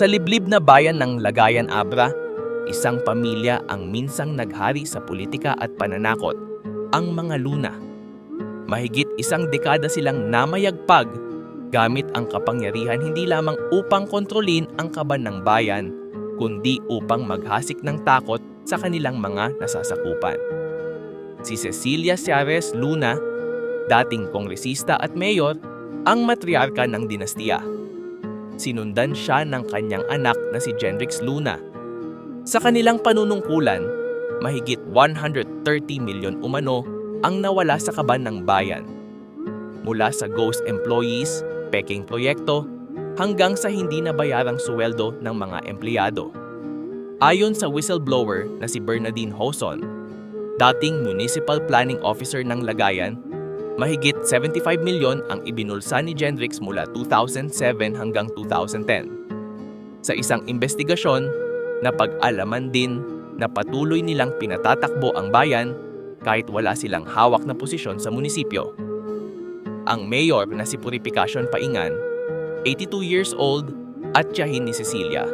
Sa liblib na bayan ng Lagayan Abra, isang pamilya ang minsang naghari sa politika at pananakot, ang mga Luna. Mahigit isang dekada silang namayagpag gamit ang kapangyarihan hindi lamang upang kontrolin ang kaban ng bayan, kundi upang maghasik ng takot sa kanilang mga nasasakupan. Si Cecilia Ciares Luna, dating kongresista at mayor, ang matriarka ng dinastiya. Sinundan siya ng kanyang anak na si Jenrix Luna. Sa kanilang panunungkulan, mahigit 130 milyon umano ang nawala sa kaban ng bayan. Mula sa ghost employees, peking proyekto, hanggang sa hindi nabayarang suweldo ng mga empleyado. Ayon sa whistleblower na si Bernadine Hoson, dating Municipal Planning Officer ng Lagayan, mahigit 75 milyon ang ibinulsa ni Gendrix mula 2007 hanggang 2010. Sa isang investigasyon, napag-alaman din na patuloy nilang pinatatakbo ang bayan kahit wala silang hawak na posisyon sa munisipyo. Ang mayor na si Purificacion Paingan, 82 years old at tiyahin ni Cecilia,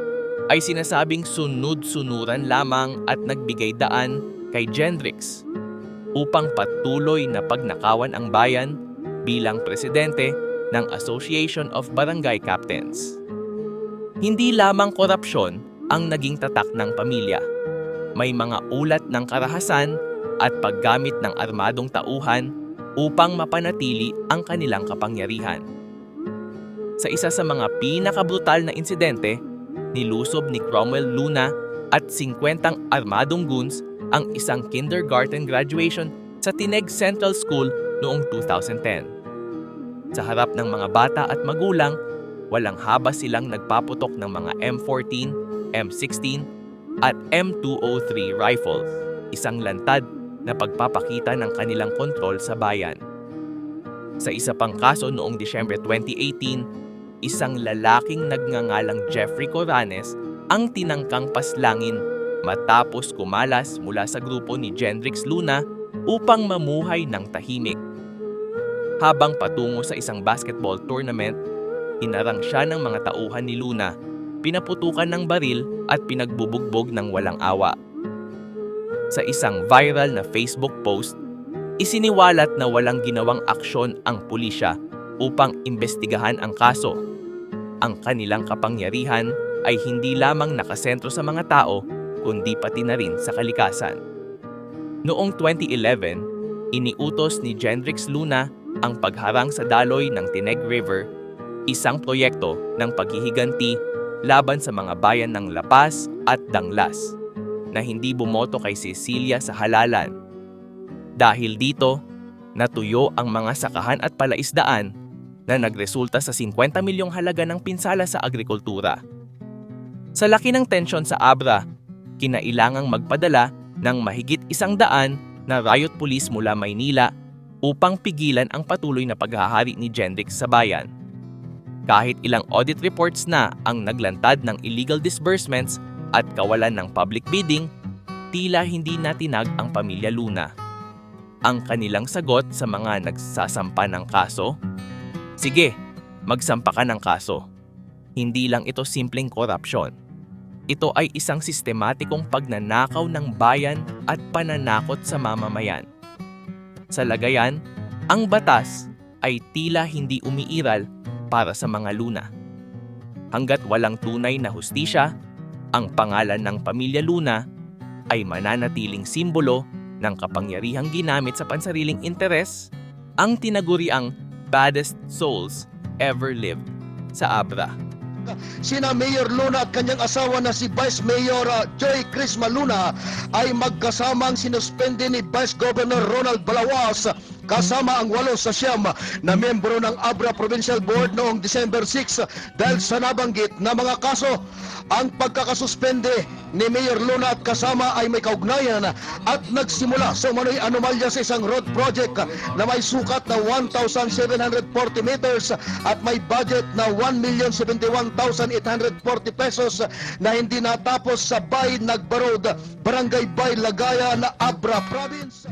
ay sinasabing sunod-sunuran lamang at nagbigay daan kay Gendrix upang patuloy na pagnakawan ang bayan bilang presidente ng Association of Barangay Captains. Hindi lamang korupsyon ang naging tatak ng pamilya. May mga ulat ng karahasan at paggamit ng armadong tauhan upang mapanatili ang kanilang kapangyarihan. Sa isa sa mga pinakabrutal na insidente, nilusob ni Cromwell Luna at 50 armadong goons ang isang kindergarten graduation sa Tineg Central School noong 2010. Sa harap ng mga bata at magulang, walang habas silang nagpaputok ng mga M14, M16 at M203 rifles, isang lantad na pagpapakita ng kanilang kontrol sa bayan. Sa isa pang kaso noong Disyembre 2018, isang lalaking nagngangalang Jeffrey Coranes ang tinangkang paslangin matapos kumalas mula sa grupo ni Gendrix Luna upang mamuhay ng tahimik. Habang patungo sa isang basketball tournament, inarang siya ng mga tauhan ni Luna, pinaputukan ng baril at pinagbubugbog ng walang awa. Sa isang viral na Facebook post, isiniwalat na walang ginawang aksyon ang pulisya upang imbestigahan ang kaso. Ang kanilang kapangyarihan ay hindi lamang nakasentro sa mga tao, kundi pati na rin sa kalikasan. Noong 2011, iniutos ni Gendrix Luna ang pagharang sa daloy ng Tineg River, isang proyekto ng paghihiganti laban sa mga bayan ng La Paz at Danglas na hindi bumoto kay Cecilia sa halalan. Dahil dito, natuyo ang mga sakahan at palaisdaan na nagresulta sa 50 milyong halaga ng pinsala sa agrikultura. Sa laki ng tensyon sa Abra, kinailangang magpadala ng mahigit isang daan na riot police mula Maynila upang pigilan ang patuloy na paghahari ni Gendrix sa bayan. Kahit ilang audit reports na ang naglantad ng illegal disbursements at kawalan ng public bidding, tila hindi natinag ang pamilya Luna. Ang kanilang sagot sa mga nagsasampa ng kaso? Sige, magsampa ka ng kaso. Hindi lang ito simpleng korupsyon. Ito ay isang sistematikong pagnanakaw ng bayan at pananakot sa mamamayan. Sa lagayan, ang batas ay tila hindi umiiral para sa mga Luna. Hanggat walang tunay na hustisya, ang pangalan ng pamilya Luna ay mananatiling simbolo ng kapangyarihang ginamit sa pansariling interes, ang tinaguriang baddest souls ever lived sa Abra. Sina Mayor Luna at kanyang asawa na si Vice Mayor uh, Joy Crisma Luna ay magkasamang sinuspende ni Vice Governor Ronald Balawas kasama ang walo sa siyam na membro ng Abra Provincial Board noong December 6 dahil sa nabanggit na mga kaso. Ang pagkakasuspende ni Mayor Luna at kasama ay may kaugnayan at nagsimula sa umano'y anomalya sa isang road project na may sukat na 1,740 meters at may budget na 1,071,840 pesos na hindi natapos sa Bay Nagbarod, Barangay Bay Lagaya na Abra Province.